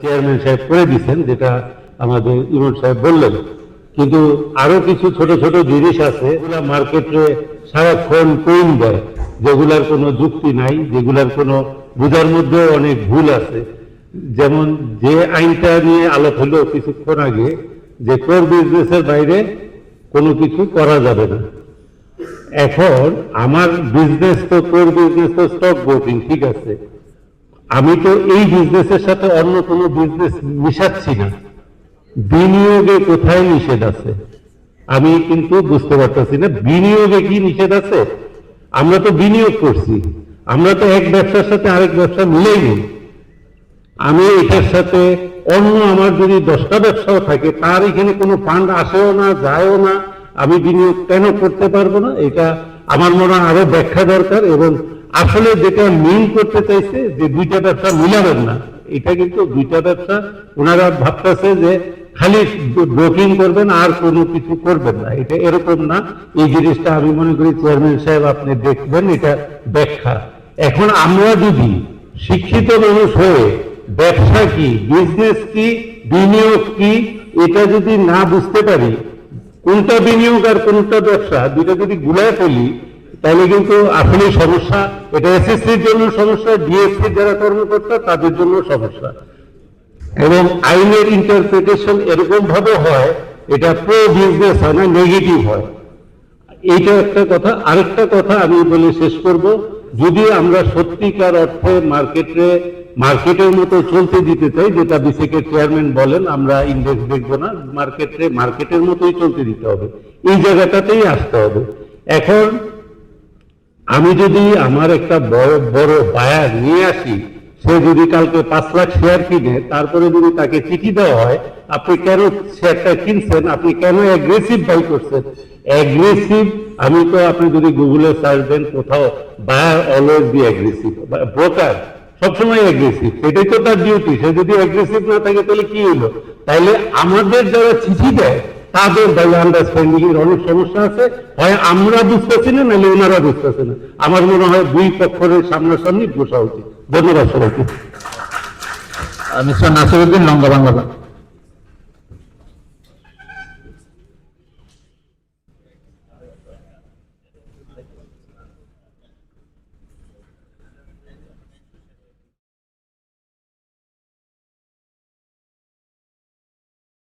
Chairman সাহেব করে দিচ্ছেন যেটা আমাদের ইমন সাহেব বললেন। কিন্তু আরও কিছু ছোট ছোট জিনিস আছে, যেগুলা মার্কেটে সারাক্ষণ কোন দেয়, যেগুলার কোনো যুক্তি নাই, যেগুলার কোনো বোঝার মধ্যে অনেক ভুল আছে। যেমন যে আইনটা নিয়ে আলোপ হলো কিছুক্ষণ আগে, যে কোর বিজনেসের বাইরে কোনো কিছু করা যাবে না। এখন আমার বিজনেস তো কোর বিজনেস তো স্টক ব্রোকিং ঠিক আছে। আমি তো এই বিজনেসের সাথে অন্য কোনো বিজনেস মিশাচ্ছি না। বিনিয়োগে কোথায় নিষেধ আছে? আমি কিন্তু বুঝতে পারতেছি না, বিনিয়োগে কি নিষেধ আছে? আমরা তো বিনিয়োগ করছি, আমরা তো এক ব্যবসার সাথে আরেক ব্যবসা মিলেই নেই। আমি এটার সাথে অন্য আমার যদি দশটা ব্যবসাও থাকে, তার এখানে কোনো ফান্ড আসেও না, যায়ও না, আমি বিনিয়োগ কেন করতে পারব না? এটা আমার মনে হয় আরও ব্যাখ্যা দরকার এবং আসলে যেটা মিল করতে চাইছে যে দুইটা ব্যবসা মিলাবেন না, এটা কিন্তু দুইটা ব্যবসা ওনারা ভাবতেছে যে খালি ব্রোকিং করবেন আর কোনো কিছু করবেন না। এটা এরকম না। এই জিনিসটা আমি মনে করি চেয়ারম্যান সাহেব আপনি দেখবেন, এটা ব্যাখ্যা। এখন আমরা যদি শিক্ষিত মানুষ হয়ে ব্যবসা কি বিজনেস কি, বিনিয়োগ কি, এটা যদি না বুঝতে পারি, কোনটা বিনিয়োগ আর কোনটা ব্যবসা দুটা যদি গুলায় ফেলি তাহলে কিন্তু আসলে সমস্যা, এটা এসএসসির জন্য সমস্যা, ডিএসসির যারা কর্মকর্তা, তাদের জন্য সমস্যা। এবং আইনের ইন্টারপ্রিটেশন এরকম ভাবে হয়, এটা প্রো বিজনেস হয় না নেগেটিভ হয়। এইটা একটা কথা। আরেকটা কথা আমি বলে শেষ করব, যদি আমরা সত্যিকার অর্থে মার্কেটে, মার্কেটের মতো চলতে দিতে চাই, যেটা বিসিকের চেয়ারম্যান বলেন, আমরা ইন্ডেক্স দেখব না, মার্কেটে, মার্কেটের মতোই চলতে দিতে হবে। এই জায়গাটাতেই আসতে হবে। এখন আমি যদি আমার একটা বড় বড় বায়ার নিয়ে আসি, সে যদি কালকে পাঁচ লাখ শেয়ার কিনে, তারপরে যদি তাকে চিঠি দেওয়া হয়, আপনি কেন শেয়ারটা কিনছেন? আপনি কেন অ্যাগ্রেসিভ বাই করছেন? অ্যাগ্রেসিভ আমি তো আপনি যদি গুগলে সার্চ দেন, কোথাও buyer always be aggressive broker সবসময় অ্যাগ্রেসিভ সেটাই তো তার ডিউটি সে যদি অ্যাগ্রেসিভ না থাকে, তাহলে কি হলো? তাইলে আমাদের যারা চিঠি দেয় তাদের বাই আন্ডারস্ট্যান্ডিং এর অনেক সমস্যা আছে। হয় আমরা বুঝতেছি না নাহলে ওনারা বুঝতেছে না আমার মনে হয় দুই পক্ষের সামনাসামনি বসা উচিত ধন্যবাদ সবাইকে। মিস্টার নাসিরুদ্দিন, লঙ্কা বাংলা।